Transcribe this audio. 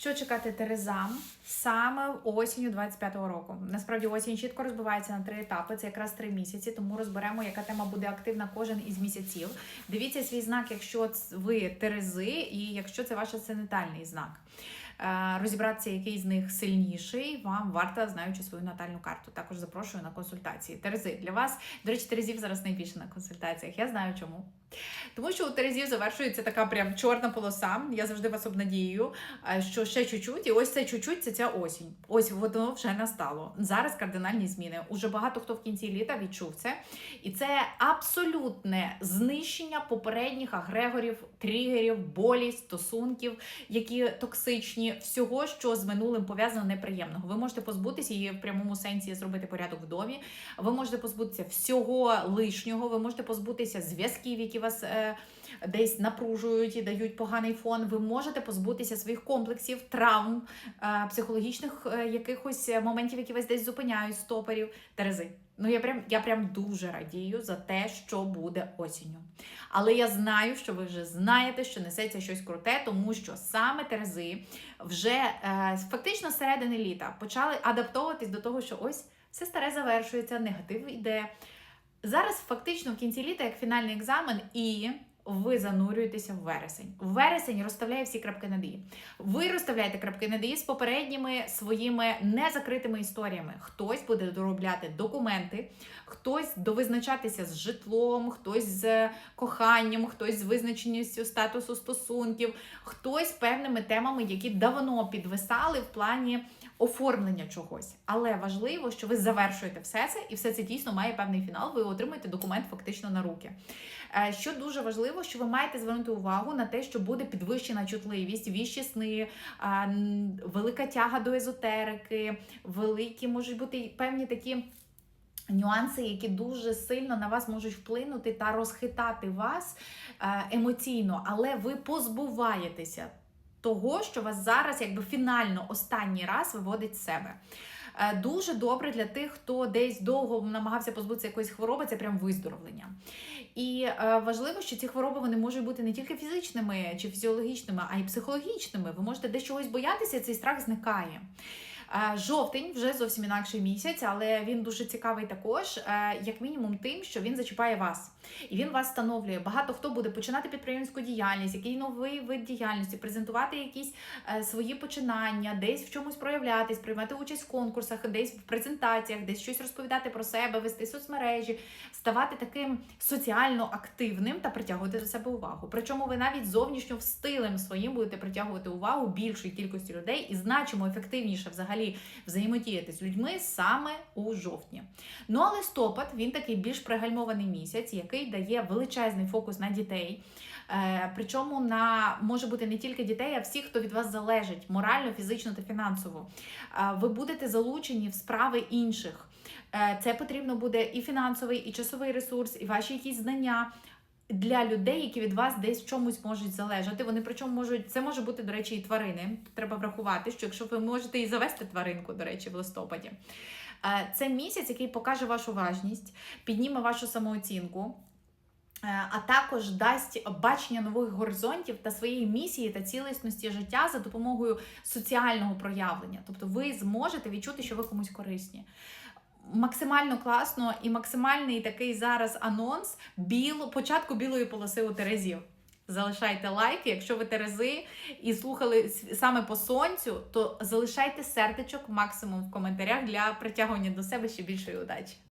Що чекати Терезам саме осінню 25-го року? Насправді осінь чітко розбивається на три етапи. Це якраз три місяці. Тому розберемо, яка тема буде активна кожен із місяців. Дивіться свій знак, якщо ви Терези, і якщо це ваш асцендентальний знак. Е, Розібратися, який з них сильніший, вам варто, знаючи свою натальну карту. Також запрошую на консультації. Терези для вас, до речі, Терезів зараз найбільше на консультаціях. Я знаю чому. Тому що у Терезів завершується така прям чорна полоса. Я завжди вас обнадію, е, що ще чуть-чуть, і ось це чуть-чуть це ця осінь. Ось воно вже настало. Зараз кардинальні зміни. Уже багато хто в кінці літа відчув це. І це абсолютне знищення попередніх агрегорів, тригерів, болі, стосунків, які токсичні, всього, що з минулим пов'язано неприємного. Ви можете позбутися її в прямому сенсі зробити порядок в домі. Ви можете позбутися всього лишнього, ви можете позбутися зв'язків, які вас е, десь напружують і дають поганий фон. Ви можете позбутися своїх комплексів, травм, е, психологічних е, якихось моментів, які вас десь зупиняють, стоперів, терези. Ну я прям я прям дуже радію за те, що буде осінню. Але я знаю, що ви вже знаєте, що несеться щось круте, тому що саме терези вже е, фактично з середини літа почали адаптовуватись до того, що ось все старе завершується, негатив йде. Зараз фактично в кінці літа як фінальний екзамен, і ви занурюєтеся в вересень. Вересень розставляє всі крапки над «і». Ви розставляєте крапки над «і» з попередніми своїми незакритими історіями. Хтось буде доробляти документи, хтось довизначатися з житлом, хтось з коханням, хтось з визначеністю статусу стосунків, хтось певними темами, які давно підвисали в плані оформлення чогось. Але важливо, що ви завершуєте все це, і все це дійсно має певний фінал. Ви отримуєте документ фактично на руки. Е, Що дуже важливо, що ви маєте звернути увагу на те, що буде підвищена чутливість, віщі сни, велика тяга до езотерики, великі можуть бути певні такі. Нюанси, які дуже сильно на вас можуть вплинути та розхитати вас е, емоційно, але ви позбуваєтеся того, що вас зараз якби фінально останній раз виводить з себе. Е, Дуже добре для тих, хто десь довго намагався позбутися якоїсь хвороби, це прям виздоровлення. І е, важливо, що ці хвороби вони можуть бути не тільки фізичними чи фізіологічними, а й психологічними. Ви можете десь чогось боятися, цей страх зникає. Е, Жовтень вже зовсім інакший місяць, але він дуже цікавий також, е, як мінімум, тим, що він зачіпає вас. І він вас встановлює. Багато хто буде починати підприємську діяльність, який новий вид діяльності, презентувати якісь е, свої починання, десь в чомусь проявлятись, приймати участь в конкурсах, десь в презентаціях, десь щось розповідати про себе, вести соцмережі, ставати таким соціально активним та притягувати до себе увагу. Причому ви навіть зовнішньо стилем своїм будете притягувати увагу більшої кількості людей і значимо ефективніше взагалі взаємодіяти з людьми саме у жовтні. Ну а листопад він такий більш пригальмований місяць, який дає величезний фокус на дітей. Е, причому на може бути не тільки дітей, а всіх, хто від вас залежить морально, фізично та фінансово. Е, ви будете залучені в справи інших. Е, це потрібно буде і фінансовий, і часовий ресурс, і ваші якісь знання. Для людей, які від вас десь в чомусь можуть залежати, вони причому можуть це може бути, до речі, і тварини. Треба врахувати, що якщо ви можете і завести тваринку, до речі, в листопаді, Е, це місяць, який покаже вашу важність, підніме вашу самооцінку. Е, А також дасть бачення нових горизонтів та своєї місії та цілісності життя за допомогою соціального проявлення. Тобто ви зможете відчути, що ви комусь корисні. Максимально класно і максимальний такий зараз анонс біло, початку білої полоси у Терезів. Залишайте лайки. Якщо ви Терези і слухали саме по сонцю, то залишайте сердечок максимум в коментарях для притягування до себе ще більшої удачі.